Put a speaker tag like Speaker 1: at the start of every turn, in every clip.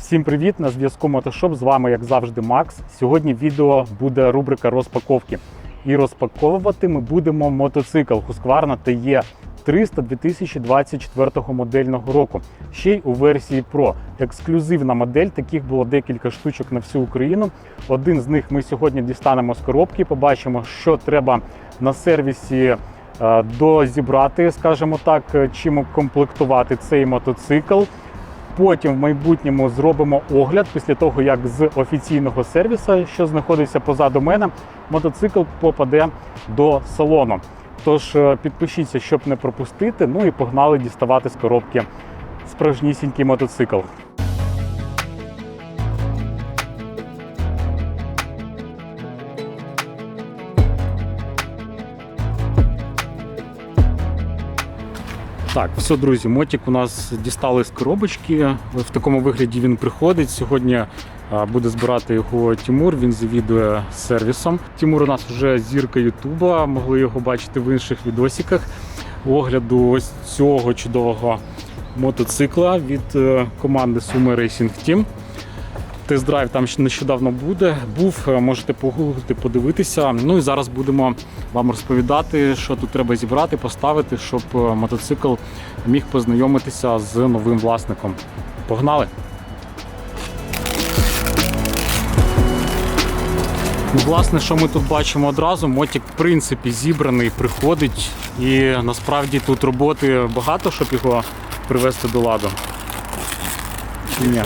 Speaker 1: Всім привіт! На зв'язку Мотошоп. З вами, як завжди, Макс. Сьогодні відео буде рубрика розпаковки. І розпаковувати ми будемо мотоцикл Husqvarna TE 300 2024 модельного року. Ще й у версії Pro. Ексклюзивна модель. Таких було декілька штучок на всю Україну. Один з них ми сьогодні дістанемо з коробки. Побачимо, що треба на сервісі е, дозібрати, скажімо так, е, чим комплектувати цей мотоцикл. Потім в майбутньому зробимо огляд після того, як з офіційного сервісу, що знаходиться позаду мене, мотоцикл попаде до салону. Тож е, підпишіться, щоб не пропустити. Ну і погнали діставати з коробки справжнісінький мотоцикл. Так, все, друзі, мотик у нас дістали з коробочки. В такому вигляді він приходить. Сьогодні буде збирати його Тимур. Він завідує сервісом. Тимур у нас вже зірка Ютуба. Могли його бачити в інших відосиках. Огляду ось цього чудового мотоцикла від е, команди Sumo Racing Team. Тест-драйв там нещодавно буде. Був, е, можете погуглити, подивитися. Ну і зараз будемо вам розповідати, що тут треба зібрати, поставити, щоб е, мотоцикл міг познайомитися з новим власником. Погнали! Ну, Власне, що ми тут бачимо одразу, мотик в принципі зібраний, приходить, і насправді тут роботи багато, щоб його привести до ладу. Ні?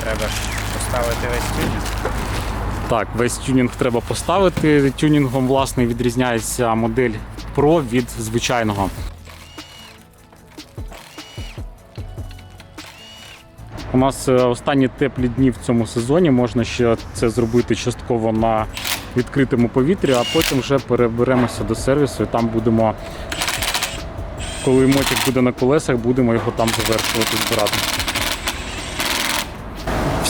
Speaker 2: Треба ж поставити весь тюнінг.
Speaker 1: Так, весь тюнінг треба поставити. Тюнінгом власне відрізняється модель Pro від звичайного. У нас е, останні теплі дні в цьому сезоні. Можна ще це зробити частково на відкритому повітрі, а потім вже переберемося до сервісу і там будемо, коли мотик буде на колесах, будемо його там завершувати збирати.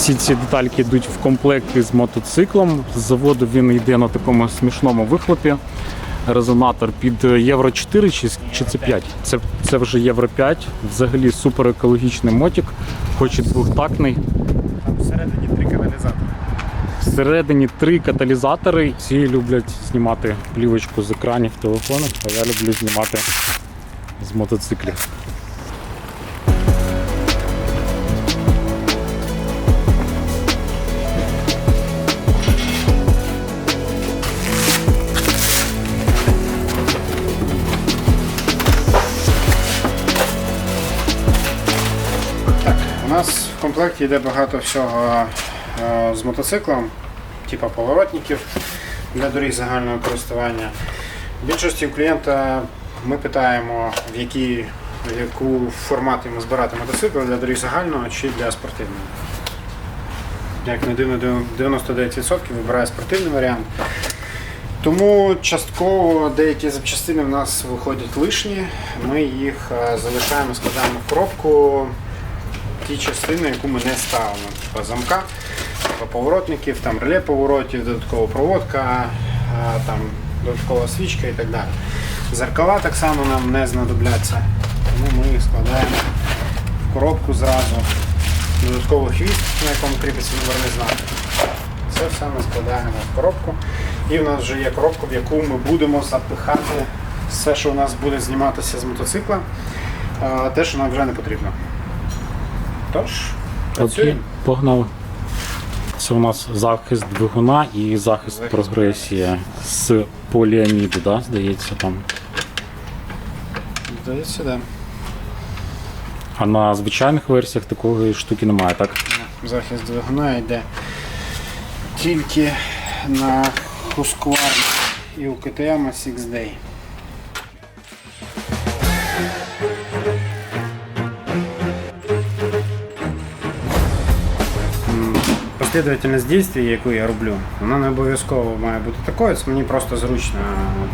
Speaker 1: Всі ці детальки йдуть в комплекті з мотоциклом. З заводу він йде на такому смішному вихлопі. Резонатор під Євро 4 чи, чи це 5? Це, це вже Євро 5. Взагалі супер екологічний мотик, хоч і двохтактний.
Speaker 2: Там всередині три каталізатори.
Speaker 1: Всередині три каталізатори. Всі люблять знімати плівочку з екранів телефонів, а я люблю знімати з мотоциклів.
Speaker 2: Комплекті йде багато всього е, з мотоциклом, типу поворотників для доріг загального користування. В більшості у клієнта ми питаємо, в який в яку формат йому збирати мотоцикл для доріг загального чи для спортивного. Як не дивно, 99% вибирає спортивний варіант. Тому частково деякі запчастини в нас виходять лишні. Ми їх е, залишаємо, складаємо в коробку ті частини, яку ми не ставимо. Типу замка, типу поворотників, там реле поворотів, додаткова проводка, там додаткова свічка і так далі. Зеркала так само нам не знадобляться, тому ми їх складаємо в коробку зразу. Додатковий хвіст, на якому кріпиться номерний знак. Це все ми складаємо в коробку. І в нас вже є коробка, в яку ми будемо запихати все, що у нас буде зніматися з мотоцикла, те, що нам вже не потрібно. Тож,
Speaker 1: Окей,
Speaker 2: працюємо.
Speaker 1: погнали. Це у нас захист двигуна і захист
Speaker 2: Захист
Speaker 1: прогресії з поліаміду, да, здається, там.
Speaker 2: Здається, да.
Speaker 1: А на звичайних версіях такої штуки немає, так?
Speaker 2: Захист двигуна йде тільки на Husqvarna і у KTM 6 Day. Послідовательність дій, яку я роблю, вона не обов'язково має бути такою. Це мені просто зручно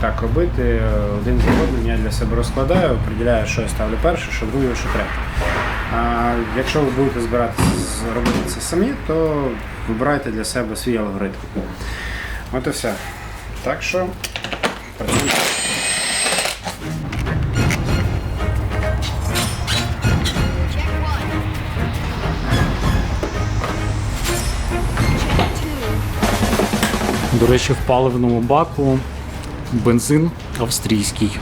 Speaker 2: так робити. Один за одним я для себе розкладаю, определяю, що я ставлю перше, що друге, що третє. А якщо ви будете збиратися робити це самі, то вибирайте для себе свій алгоритм. От і все. Так що працюємо.
Speaker 1: До речі, в паливному баку бензин австрійський.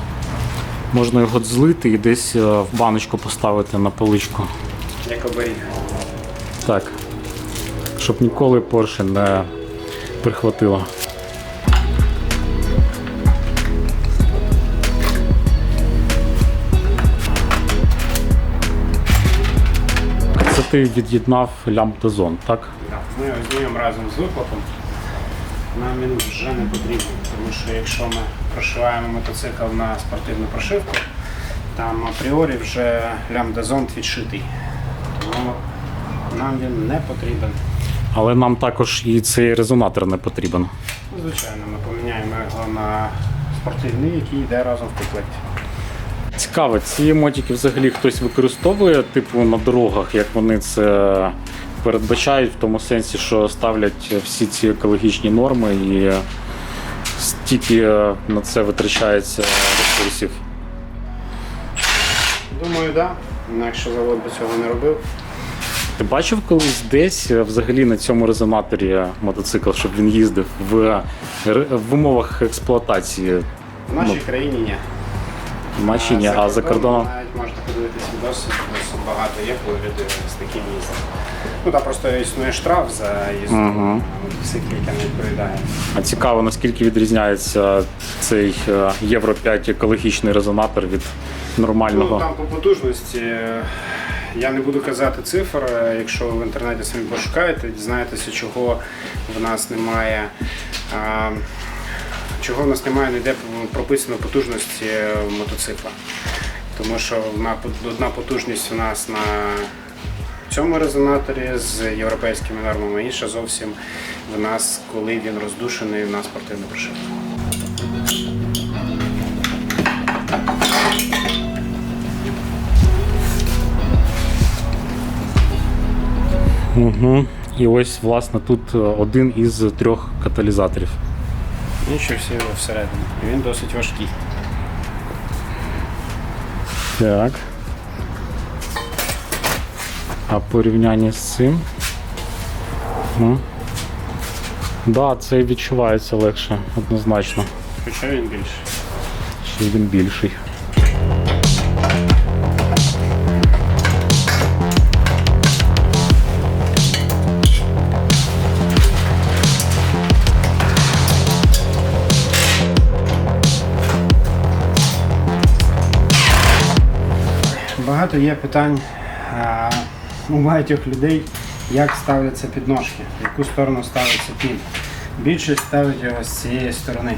Speaker 1: Можна його злити і десь е, в баночку поставити на поличку.
Speaker 2: Як оберіг.
Speaker 1: Так. Щоб ніколи Порше не прихватило. Це ти від'єднав лямбдазон, так?
Speaker 2: Да. Ми його знімемо разом з вихлопом. Нам він вже не потрібен, тому що якщо ми прошиваємо мотоцикл на спортивну прошивку, там апріорі вже лямбдазон відшитий. Тому нам він не потрібен.
Speaker 1: Але нам також і цей резонатор не потрібен.
Speaker 2: Ну, Звичайно, ми поміняємо його на спортивний, який йде разом в комплекті.
Speaker 1: Цікаво, ці мотики взагалі хтось використовує, типу на дорогах, як вони це передбачають, в тому сенсі, що ставлять всі ці екологічні норми і стільки на це витрачається ресурсів.
Speaker 2: Думаю, так. Да. Якщо завод би цього не робив,
Speaker 1: Ти бачив колись десь взагалі на цьому резонаторі мотоцикл, щоб він їздив в, в умовах експлуатації
Speaker 2: в нашій країні ні.
Speaker 1: в машині, а за кордоном?
Speaker 2: Навіть можете подивитися відоси, досить багато є, коли люди з таким їздять. Ну там просто існує штраф за їзду
Speaker 1: Мгм.
Speaker 2: яка не відповідає.
Speaker 1: А цікаво, наскільки відрізняється цей е, Євро 5 екологічний резонатор від
Speaker 2: Ну,
Speaker 1: нормального.
Speaker 2: там по потужності. е, Я не буду казати цифр, е, якщо ви в інтернеті самі пошукаєте, дізнаєтеся, чого в нас немає. а, Чого в нас немає ніде прописано потужності е, мотоцикла. Тому що одна потужність у нас на цьому резонаторі з європейськими нормами, інша зовсім в нас, коли він роздушений на спортивну прошивку.
Speaker 1: Угу. І ось, власне, тут е, один із трьох каталізаторів.
Speaker 2: Інші всі всередині. І він досить важкий.
Speaker 1: Так. А порівнянні з цим. Ну. Да, цей відчувається легше, однозначно.
Speaker 2: Хоча він більший.
Speaker 1: Ще він більший.
Speaker 2: Багато є питань у багатьох людей, як ставляться підножки, в яку сторону ставиться пін. Більшість ставить його з цієї сторони,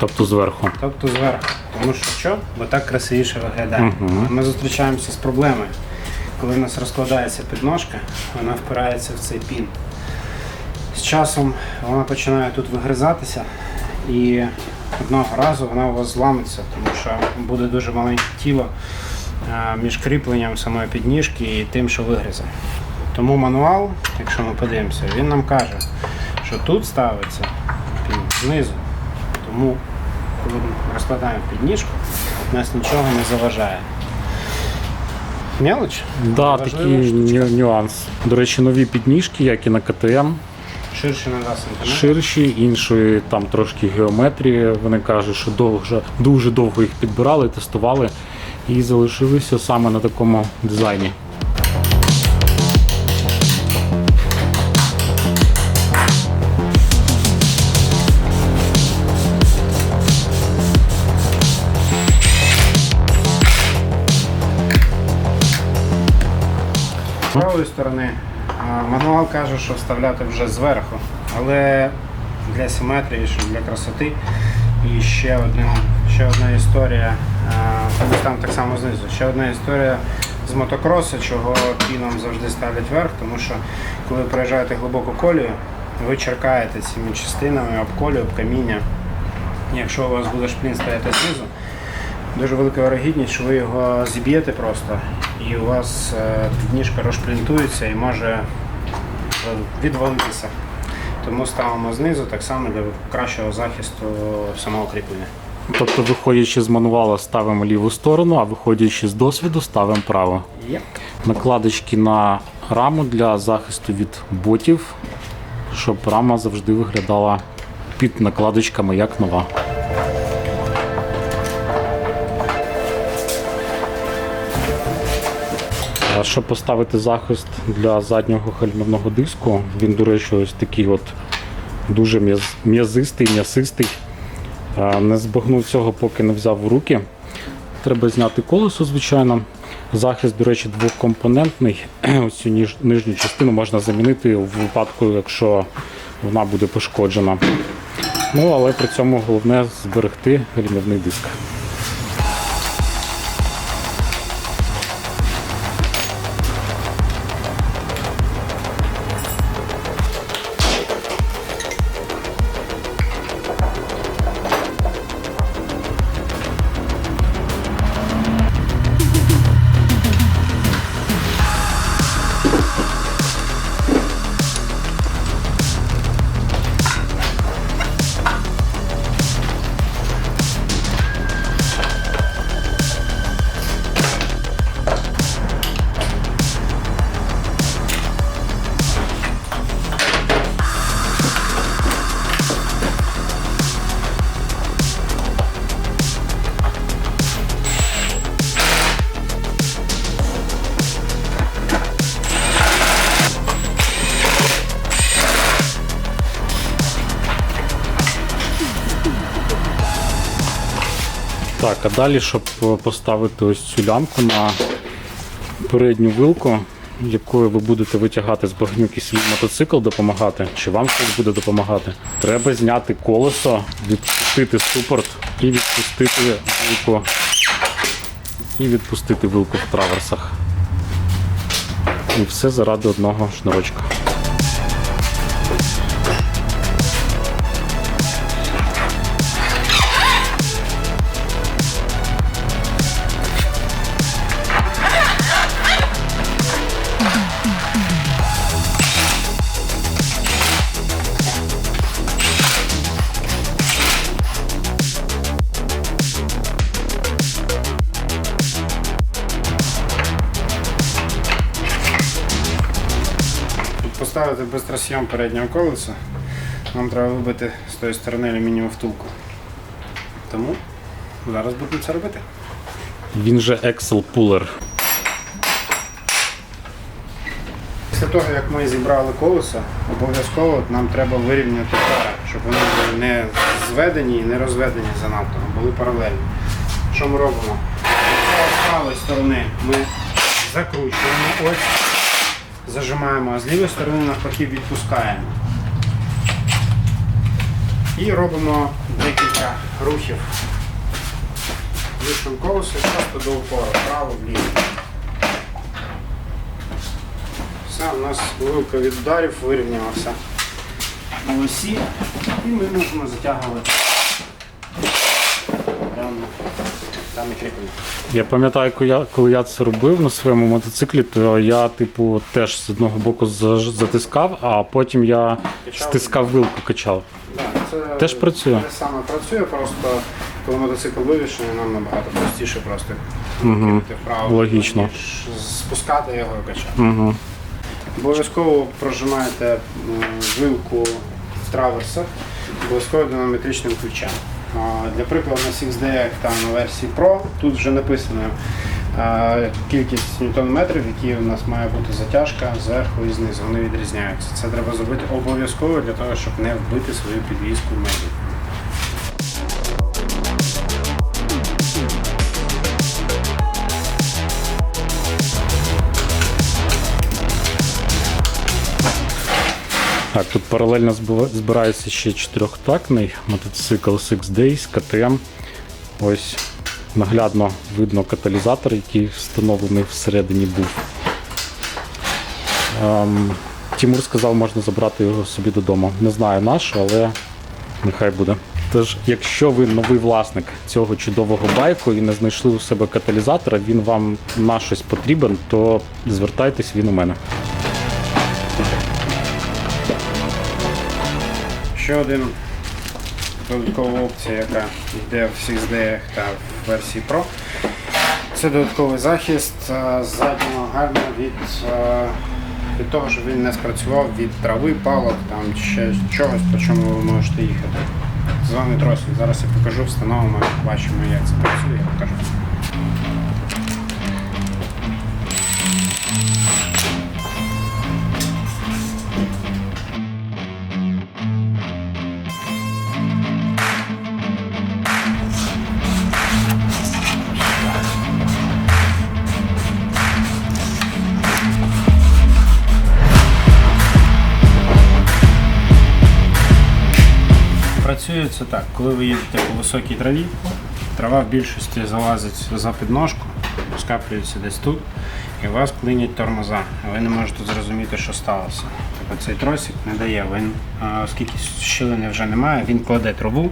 Speaker 1: Тобто зверху.
Speaker 2: тобто зверху. Тому що що? Бо так красивіше виглядає. Ми зустрічаємося з проблемою. Коли в нас розкладається підножка, вона впирається в цей пін. З часом вона починає тут вигризатися і одного разу вона у вас зламиться, тому що буде дуже маленьке тіло між кріпленням самої підніжки і тим, що вигризе. Тому мануал, якщо ми подивимося, він нам каже, що тут ставиться пін знизу. Тому, коли ми розкладаємо підніжку, нас нічого не заважає. Мелоч?
Speaker 1: Да, такий
Speaker 2: штучка.
Speaker 1: ню- нюанс. До речі, нові підніжки, як і на КТМ,
Speaker 2: Ширше на 2 см.
Speaker 1: ширші, іншої там трошки геометрії. Вони кажуть, що довго, дуже довго їх підбирали, тестували і залишилися саме на такому дизайні.
Speaker 2: З правої сторони мануал каже, що вставляти вже зверху, але для симетрії, для красоти. І ще, один, ще одна історія, там так само знизу, ще одна історія з мотокросу, чого піном завжди ставлять вверх, тому що коли ви проїжджаєте глибоку колію, ви черкаєте цими частинами об колію, об каміння. Якщо у вас буде шплін стояти знизу, дуже велика вирогідність, що ви його зіб'єте просто, і у вас е, підніжка розшплінтується і може е, відвалитися. Тому ставимо знизу так само для кращого захисту самого кріплення.
Speaker 1: Тобто, виходячи з мануала, ставимо ліву сторону, а виходячи з досвіду, ставимо право.
Speaker 2: Є.
Speaker 1: Накладочки на раму для захисту від ботів, щоб рама завжди виглядала під накладочками, як нова. Щоб поставити захист для заднього гальмівного диску, він, до речі, ось такий от дуже м'яз- м'язистий, м'ясистий. Не збагнув цього, поки не взяв в руки. Треба зняти колесо, звичайно. Захист, до речі, двокомпонентний. Ось цю нижню частину можна замінити в випадку, якщо вона буде пошкоджена. Ну, але при цьому головне зберегти гальмівний диск. Так, а далі, щоб е, поставити ось цю лямку на передню вилку, якою ви будете витягати з багнюки свій мотоцикл, допомагати, чи вам щось буде допомагати, треба зняти колесо, відпустити супорт і відпустити вилку. І відпустити вилку в траверсах. І все заради одного шнурочка.
Speaker 2: Бистросйом переднього колеса, нам треба вибити з тої сторони алюмінієву втулку. Тому зараз будемо це робити.
Speaker 1: Він же Excel Puller.
Speaker 2: Після того, як ми зібрали колеса, обов'язково нам треба вирівняти пари, щоб вони були не зведені і не розведені занадто, а були паралельні. Що ми робимо? З правої сторони ми закручуємо, ось, зажимаємо, а з лівої сторони навпаки відпускаємо. І робимо декілька рухів. Вишним колесом просто до упору, вправо, вліво. Все, у нас вилка від ударів вирівнялася на осі і ми можемо затягувати прямо там і кріпимо.
Speaker 1: Я пам'ятаю, коли я, коли я це робив на своєму мотоциклі, то я, типу, теж з одного боку затискав, а потім я
Speaker 2: Качав.
Speaker 1: стискав вилку, качав.
Speaker 2: Да, це
Speaker 1: Теж працює?
Speaker 2: Те саме працює, просто коли мотоцикл вивішений, нам набагато простіше просто
Speaker 1: Угу.
Speaker 2: кинути вправо,
Speaker 1: Логічно.
Speaker 2: ніж спускати його і качати.
Speaker 1: Угу.
Speaker 2: Обов'язково прожимаєте м, вилку в траверсах, обов'язково динамометричним ключем. Для прикладу на 6D та на версії Pro тут вже написано кількість ньютон-метрів, які у нас має бути затяжка зверху і знизу. Вони відрізняються. Це треба зробити обов'язково для того, щоб не вбити свою підвізку в.
Speaker 1: Так, тут паралельно збирається ще чотирьохтактний мотоцикл Six Days KTM. Ось наглядно видно каталізатор, який встановлений всередині був. Ем, Тімур сказав, можна забрати його собі додому. Не знаю наш, але нехай буде. Тож, якщо ви новий власник цього чудового байку і не знайшли у себе каталізатора, він вам на щось потрібен, то звертайтесь він у мене.
Speaker 2: Ще один додаткова опція, яка йде в 6D та в версії Pro. Це додатковий захист е, заднього гальма від е, від того, що він не спрацював від трави, палок, там ще чогось, по чому ви можете їхати. З вами тросик. Зараз я покажу, встановимо, бачимо, як це працює, я покажу. Працює це так, коли ви їдете по високій траві, трава в більшості залазить за підножку, скаплюється десь тут, і у вас клинять тормоза. Ви не можете зрозуміти, що сталося. Тобто цей тросик не дає. Він, оскільки щілини вже немає, він кладе траву.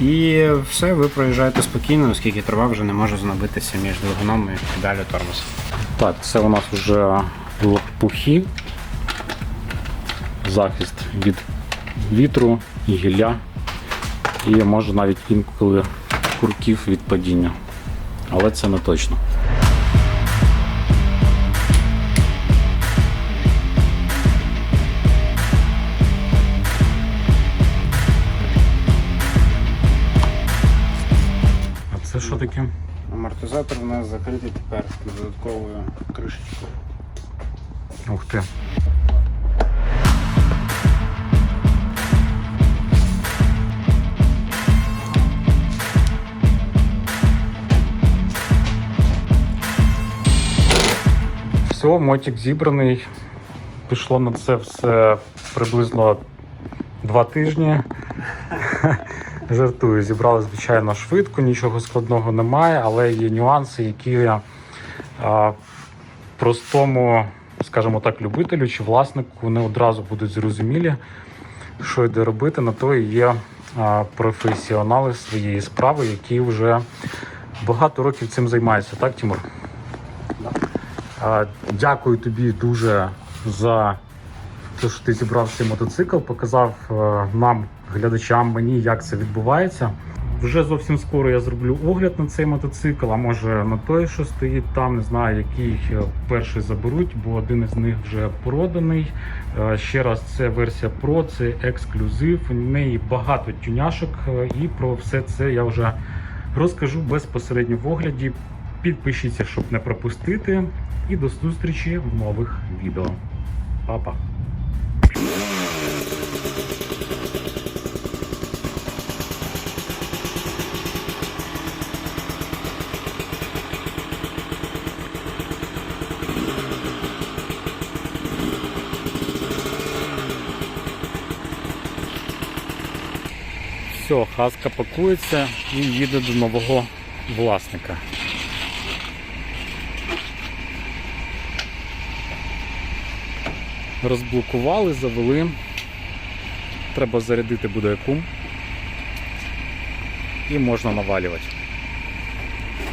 Speaker 2: І все, ви проїжджаєте спокійно, оскільки трава вже не може знабитися між двигуном і далі тормоз.
Speaker 1: Так, це у нас вже лопухи, захист від вітру і гілля, і може навіть інколи курків від падіння. Але це не точно. А це що таке?
Speaker 2: Амортизатор у нас закритий тепер додатковою кришечкою.
Speaker 1: Ух ти. Все, мотик зібраний. Пішло на це все приблизно два тижні. Жартую, зібрали, звичайно, швидко, нічого складного немає, але є нюанси, які а, простому, скажімо так, любителю чи власнику не одразу будуть зрозумілі, що йде робити. На то і є а, професіонали своєї справи, які вже багато років цим займаються, так, Тимур? Дякую тобі дуже за те, що ти зібрав цей мотоцикл, показав е, нам, глядачам, мені, як це відбувається. Вже зовсім скоро я зроблю огляд на цей мотоцикл, а може на той, що стоїть там, не знаю, який е, перший заберуть, бо один із них вже проданий. Е, Ще раз, це версія Pro, це ексклюзив. У неї багато тюняшок, і про все це я вже розкажу безпосередньо в огляді. Підпишіться, щоб не пропустити. І до зустрічі в нових відео. Па-па! Все, хаска пакується і їде до нового власника. Розблокували, завели. Треба зарядити буде кум. І можна навалювати.